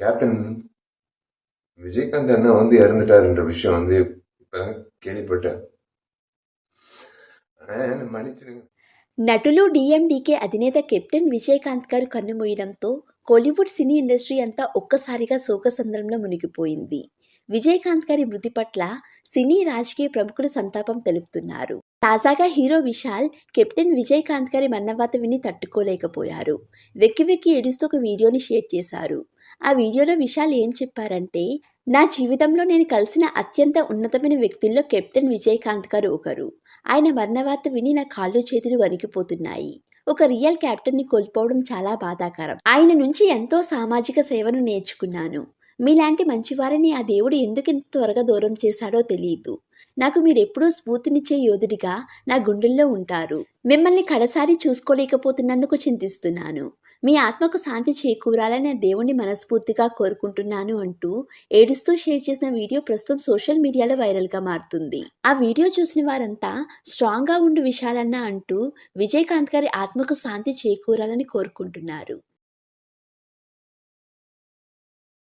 Captain Vijayakanth அண்ணா வந்து இறந்துட்டாருன்ற விஷயம் வந்து இப்பதான் கேள்விப்பட்டேன் ஆனா என்னை மன்னிச்சிடுங்க నటులు డిఎండికే అధినేత కెప్టెన్ విజయకాంత్ గారు కన్నుమూయడంతో కోలీవుడ్ సినీ ఇండస్ట్రీ అంతా ఒక్కసారిగా శోకసంద్రంలో మునిగిపోయింది విజయకాంత్ గారి మృతి పట్ల సినీ రాజకీయ ప్రముఖులు సంతాపం తెలుపుతున్నారు. తాజాగా హీరో విశాల్ కెప్టెన్ విజయకాంత్ గారి మన్నవాత విని తట్టుకోలేకపోయారు. వెక్కి వెక్కి ఏడుస్తూ ఒక వీడియోని షేర్ చేశారు. ఆ వీడియోలో విశాల్ ఏం చెప్పారంటే నా జీవితంలో నేను కలిసిన అత్యంత ఉన్నతమైన వ్యక్తుల్లో కెప్టెన్ విజయకాంత్ గారు ఒకరు. ఆయన మరణవార్త విని నా కాళ్ళు చేతులు వణికిపోతున్నాయి. ఒక రియల్ క్యాప్టెన్ని కోల్పోవడం చాలా బాధాకరం. ఆయన నుంచి ఎంతో సామాజిక సేవను నేర్చుకున్నాను. మీలాంటి మంచివారిని ఆ దేవుడు ఎందుకు త్వరగా దూరం చేశాడో తెలియదు. నాకు మీరెప్పుడూ స్ఫూర్తినిచ్చే యోధుడిగా నా గుండెల్లో ఉంటారు. మిమ్మల్ని కడసారి చూసుకోలేకపోతున్నందుకు చింతిస్తున్నాను. మీ ఆత్మకు శాంతి చేకూరాలని దేవుణ్ణి మనస్ఫూర్తిగా కోరుకుంటున్నాను అంటూ ఏడుస్తూ షేర్ చేసిన వీడియో ప్రస్తుతం సోషల్ మీడియాలో వైరల్గా మారుతుంది. ఆ వీడియో చూసిన వారంతా స్ట్రాంగ్గా ఉండి విషయాలన్నా అంటూ విజయకాంత్ గారి ఆత్మకు శాంతి చేకూరాలని కోరుకుంటున్నారు.